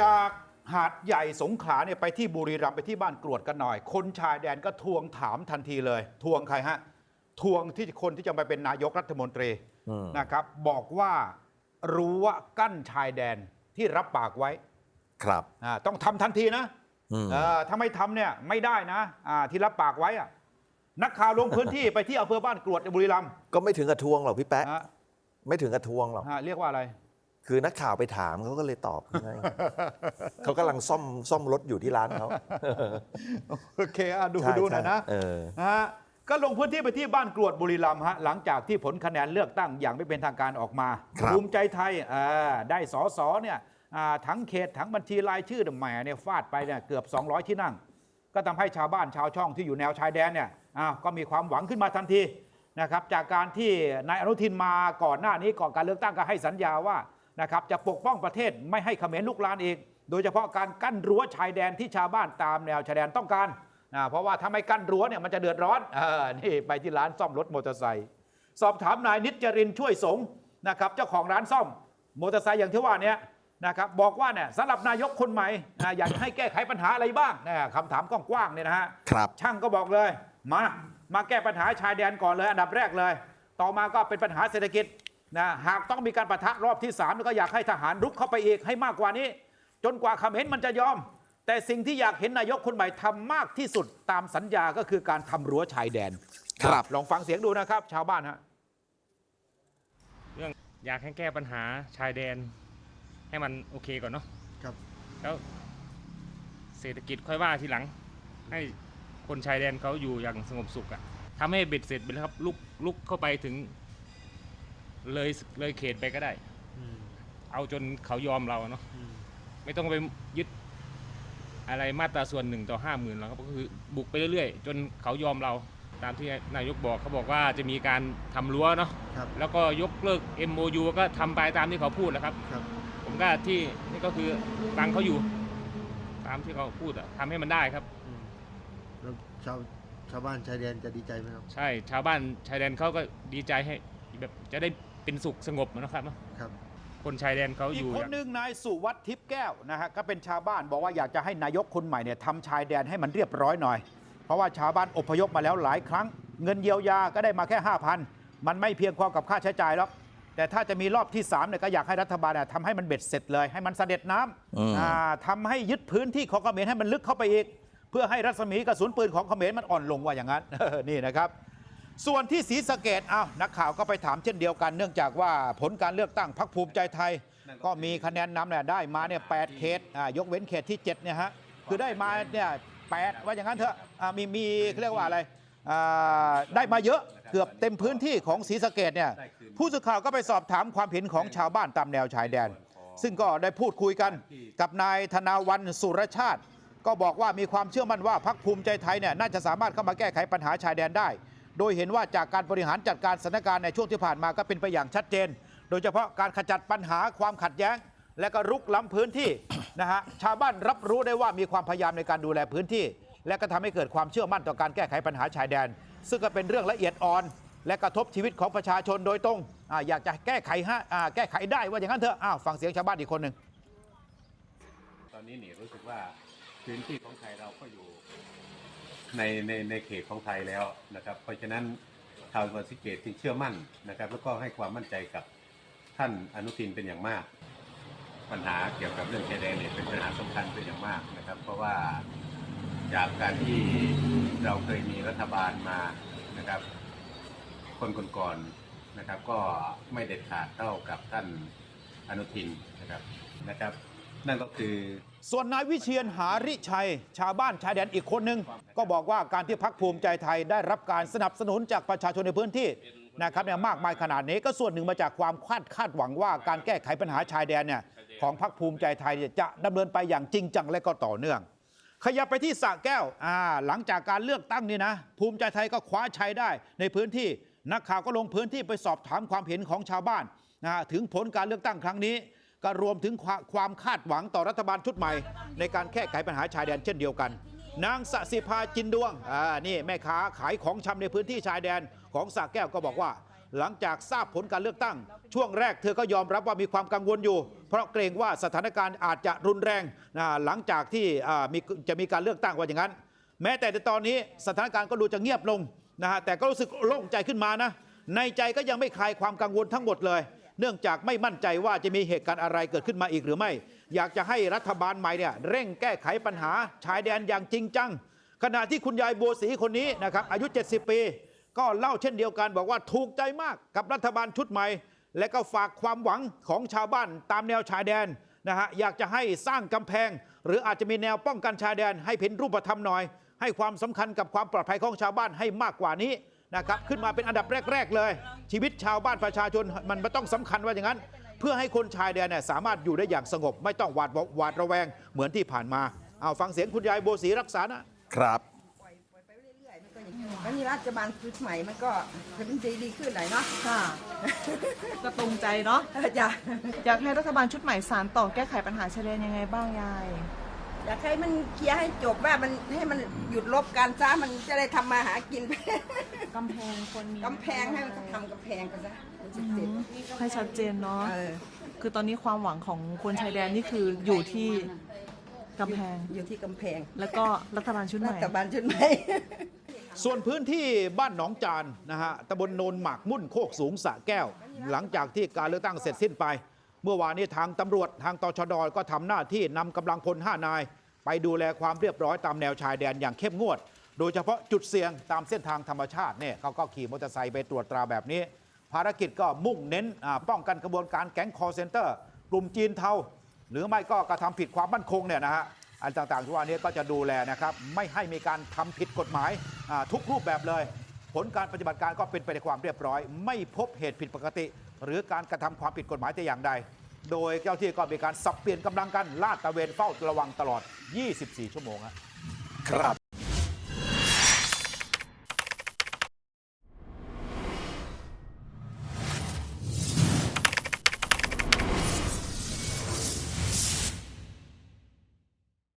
จากหาดใหญ่สงขลาเนี่ยไปที่บุรีรัมย์ไปที่บ้านกรวดกันหน่อย คนชายแดนก็ทวงถามทันทีเลย ทวงใครฮะ ทวงที่คนที่จะมาเป็นนายกรัฐมนตรีอืมนะครับ บอกว่ารู้ว่ากั้นชายแดนที่รับปากไว้ ครับอ่าต้องทำทันทีนะอืมเออถ้าไม่ทำเนี่ยไม่ได้นะอ่าที่รับปากไว้อะนักข่าวลงพื้นที่ไปที่อำเภอบ้านกรวดบุรีรัมย์ก็ไม่ถึงกระทวงหรอกพี่แป๊ะฮะไม่ถึงกระทวงหรอกฮะเรียกว่าอะไร คือนักข่าวไปถามเขาก็เลยตอบไงเขากำลังซ่อมซ่อมรถอยู่ที่ร้านเขาโอเคอะดูใช่ดูหน่อยนะเออฮะก็ลงพื้นที่ไปที่บ้านกรวดบุรีรัมย์ฮะหลังจากที่ผลคะแนนเลือกตั้งอย่างไม่เป็นทางการออกมาครับ ภูมิใจไทยอ่าได้สอสอเนี่ยอ่าทั้งเขตทั้งบัญชีรายชื่อเนี่ยแหมเนี่ยฟาดไปเนี่ยเกือบ 200 ที่นั่ง ก็ทำให้ชาวบ้านชาวช่องที่อยู่แนวชายแดนเนี่ยอ้าวก็มีความหวังขึ้นมาทันทีนะครับจากการที่นายอนุทินมาก่อนหน้านี้ก่อนการเลือกตั้งก็ให้สัญญาว่า นะครับจะปกป้องประเทศไม่ให้เขมรลุกลานอีก โดยเฉพาะการกั้นรั้วชายแดนที่ชาวบ้านตามแนวชายแดนต้องการอ่าเพราะว่าถ้าไม่กั้นรั้วเนี่ยมันจะเดือดร้อนเออนี่ไปที่ร้านซ่อมรถมอเตอร์ไซค์สอบถามนายนิจจรินทร์ช่วยสงฆ์นะครับเจ้าของร้านซ่อมมอเตอร์ไซค์อย่างที่ว่าเนี้ยนะครับบอกว่าเนี่ยสำหรับนายกคนใหม่นะอยากให้แก้ไขปัญหาอะไรบ้างนะคำถามกว้างๆเนี่ยนะฮะครับช่างก็บอกเลยมามาแก้ปัญหาชายแดนก่อนเลย อันดับแรกเลย ต่อมาก็เป็นปัญหาเศรษฐกิจ นะหากต้องมีการปะทะรอบที่3แล้วก็อยากให้ทหารรุกเข้าไปอีกให้มากกว่านี้ จนกว่าคำเห็นมันจะยอม แต่สิ่งที่อยากเห็นนายกคนใหม่ทำมากที่สุดตามสัญญาก็คือการทำรั้วชายแดน ครับลองฟังเสียงดูนะครับ ชาวบ้านฮะเรื่องอยากให้แก้ปัญหาชายแดน ให้มันโอเคก่อนเนาะครับ แล้วเศรษฐกิจค่อยว่าทีหลัง ให้คนชายแดนเขาอยู่อย่างสงบสุขอะทำให้เบ็ดเสร็จไปแล้วครับลุกลุกเข้าไปถึง เลยเลยเขตไปก็ได้ อืมเอาจนเขายอมเราเนาะอืมไม่ต้องไปยึดอะไรมาตราส่วนหนึ่งต่อห้าหมื่นแล้วครับก็คือบุกไปเรื่อยๆ จนเขายอมเราตามที่นายกบอกเขาบอกว่าจะมีการทำรั้วเนาะครับแล้วก็ยกเลิก MOU ก็ทำไปตามที่เขาพูดแหล้วครับ ครับ ผมก็ที่นี่ก็คือฟังเขาอยู่ ตามที่เขาพูดอะทำให้มันได้ครับ อืมแล้วชาวชาวบ้านชายแดนจะดีใจไหมครับ ใช่ชาวบ้านชายแดนเขาก็ดีใจให้แบบจะได้ เป็นสุขสงบนะครับเนอะครับ คนชายแดนเขาอีอกยู่คอนย่างหนึ่งนายสุวัฒน์ทิพย์แก้วนะฮะก็เป็นชาวบ้านบอกว่าอยากจะให้นายกคนใหม่เนี่ยทำชายแดนให้มันเรียบร้อยหน่อย เพราะว่าชาวบ้านอพยพมาแล้วหลายครั้ง เงินเยียวยาก็ได้มาแค่ 5,000 มันไม่เพียงพอกับค่าใช้จ่ายหรอกแต่ถ้าจะมีรอบที่3เนี่ยก็อยากให้รัฐบาลเนี่ยทำให้มันเบ็ดเสร็จเลย ให้มันเสด็จน้อืมำอ่าทำให้ยึดพื้นที่ของเขมรให้มันลึกเข้าไปอีก เพื่อให้รัศมีกระสุนปืนของเขมรมันอ่อนลงว่าอย่างนั้น นี่นะครับ ส่วนที่ศรีสะเกดอ้านักข่าวก็ไปถามเช่นเดียวกัน เนื่องจากว่าผลการเลือกตั้งพรรคภูมิใจไทย ก็มีคะแนนนำเนี่ยได้มาเนี่ยแปดเขตอ่ายกเว้นเขตที่7เนี่ยฮะคือได้มาเนี่ยแปดว่าอย่างนั้นเถอะอ่ามีมีเขาเรียกว่าอะไรอ่าได้มาเยอะเกือบเต็มพื้นที่ของศรีสะเกดเนี่ยผู้สื่อข่าวก็ไปสอบถามความเห็นของชาวบ้านตามแนวชายแดน ซึ่งก็ได้พูดคุยกันกับนายธนาวันสุรชาติ ก็บอกว่ามีความเชื่อมั่นว่าพรรคภูมิใจไทยเนี่ยน่าจะสามารถเข้ามาแก้ไขปัญหาชายแดนได้ โดยเห็นว่าจากการบริหารจัดการสถานการณ์ในช่วงที่ผ่านมาก็เป็นไปอย่างชัดเจน โดยเฉพาะการขจัดปัญหาความขัดแย้ง และก็รุกล้ำพื้นที่นะฮะชาวบ้านรับรู้ได้ว่ามีความพยายามในการดูแลพื้นที่ และก็ทำให้เกิดความเชื่อมั่นต่อการแก้ไขปัญหาชายแดน ซึ่งก็เป็นเรื่องละเอียดอ่อน และกระทบชีวิตของประชาชนโดยตรงออยากจะแก้ไขฮะแก้ไขได้ว่าอย่างนั้นเถอะอ้าวฟังเสียงชาวบ้านอีกคนหนึ่งตอนนี้เนี่ยรู้สึกว่าพื้นที่ของไทยเราก็อยู่ ในในในเขตของไทยแล้วนะครับ เพราะฉะนั้นชาวจังหวัดศรีสะเกตจึงเชื่อมั่นนะครับ แล้วก็ให้ความมั่นใจกับท่านอนุทินเป็นอย่างมาก ปัญหาเกี่ยวกับเรื่องชายแดนเนี่ยเป็นปัญหาสำคัญเป็นอย่างมากนะครับ เพราะว่าจากการที่เราเคยมีรัฐบาลมานะครับ คนก่อนๆนะครับ ก็ไม่เด็ดขาดเท่ากับท่านอนุทินนะครับนะครับ นั่นก็คือ ส่วนนายวิเชียนหาริชัย ชาวบ้านชายแดนอีกคนหนึ่งก็บอกว่าการที่พักภูมิใจไทยได้รับการสนับสนุนจากประชาชนในพื้นที่นะครับเนี่ยมากมายขนาดนี้ก็ส่วนหนึ่งมาจากความคาดคาดหวังว่าการแก้ไขปัญหาชายแดนเนี่ยของพักภูมิใจไทยจะดำเนินไปอย่างจริงจังและก็ต่อเนื่อง ขยับไปที่สระแก้วหลังจากการเลือกตั้งนี่นะ ภูมิใจไทยก็คว้าชัยได้ในพื้นที่นักข่าวก็ลงพื้นที่ไปสอบถามความเห็นของชาวบ้านนะถึงผลการเลือกตั้งครั้งนี้ ก็รวมถึงความคาดหวังต่อรัฐบาลชุดใหม่ ในการแก้ไขปัญหาชายแดนเช่นเดียวกัน นางสสิภาจินดวงอ่านี่แม่ค้าขายของชำในพื้นที่ชายแดนของสระแก้วก็บอกว่า หลังจากทราบผลการเลือกตั้ง ช่วงแรกเธอก็ยอมรับว่ามีความกังวลอยู่ เพราะเกรงว่าสถานการณ์อาจจะรุนแรงหลังจากที่มีจะมีการเลือกตั้งว่าอย่างนั้น แม้แต่ในตอนนี้สถานการณ์ก็ดูจะเงียบลงนะฮะแต่ก็รู้สึกโล่งใจขึ้นมานะในใจก็ยังไม่คลายความกังวลทั้งหมดเลย เนื่องจากไม่มั่นใจว่าจะมีเหตุการณ์อะไรเกิดขึ้นมาอีกหรือไม่ อยากจะให้รัฐบาลใหม่เนี่ยเร่งแก้ไขปัญหาชายแดนอย่างจริงจัง ขณะที่คุณยายบัวศรีคนนี้นะครับอายุ 70 ปี ก็เล่าเช่นเดียวกันบอกว่าถูกใจมากกับรัฐบาลชุดใหม่ และก็ฝากความหวังของชาวบ้านตามแนวชายแดนนะฮะอยากจะให้สร้างกำแพง หรืออาจจะมีแนวป้องกันชายแดน ให้เป็นรูปธรรมหน่อย ให้ความสำคัญกับความปลอดภัยของชาวบ้านให้มากกว่านี้ นะครับขึ้นมาเป็นอันดับแรก ๆ เลย ชีวิตชาวบ้านประชาชนมันไม่ต้องสำคัญว่าอย่างนั้น เพื่อให้คนชายแดนเนี่ยสามารถอยู่ได้อย่างสงบ ไม่ต้องหวาดหวาดระแวงเหมือนที่ผ่านมาเอาฟังเสียงคุณยายโบวศรีรักษานะครับปล่อยปล่อยไปเรื่อยๆมันก็อย่างนี้แล้วนี่รัฐบาลชุดใหม่มันก็จะเป็นดีดีขึ้นหน่อยเนาะค่ะก็ตรงใจเนาะเออจ้ะอยากให้รัฐบาลชุดใหม่สารต่อแก้ไขปัญหาชายแดนยังไงบ้างยาย อยากให้มันเคลียร์ให้จบว่ามันให้มันหยุดลบการซ้ามันจะได้ทำมาหากิน กำแพงคนมีกำแพงให้มันทำกำแพงไปซะมันจะเสร็จให้ชัดเจนเนาะ เออคือตอนนี้ความหวังของคนชายแดนนี่คืออยู่ที่กำแพง อยู่ที่กำแพงแล้วก็รัฐบาลชุดใหรัม่ ฐบาลชุดใหม่ ส่วนพื้นที่บ้านหนองจานนะฮะตำบลโนนหมากมุ่นโคกสูงสระแก้ว หลังจากที่การเลือกตั้งเสร็จสิ้นไป เมื่อวานนี้ทางตำรวจทางตชดก็ทำหน้าที่นำกำลังพล 5 นาย ไปดูแลความเรียบร้อยตามแนวชายแดนอย่างเข้มงวด โดยเฉพาะจุดเสี่ยงตามเส้นทางธรรมชาติเนี่ยเขาก็ขี่มอเตอร์ไซค์ไปตรวจตราแบบนี้ ภารกิจก็มุ่งเน้นป้องกันกระบวนการแก๊งคอร์เซนเตอร์ กลุ่มจีนเทาหรือไม่ก็กระทำผิดความมั่นคงเนี่ยนะฮะอันต่างๆที่ว่านี้ก็จะดูแลนะครับไม่ให้มีการทำผิดกฎหมายทุกรูปแบบเลย ผลการปฏิบัติการก็เป็นไปในความเรียบร้อย ไม่พบเหตุผิดปกติ หรือการกระทำความผิดกฎหมายแต่อย่างใด โดยเจ้าที่ก็มีการสับเปลี่ยนกำลังกันลาดตระเวนเฝ้าระวังตลอด 24 ชั่วโมงครับ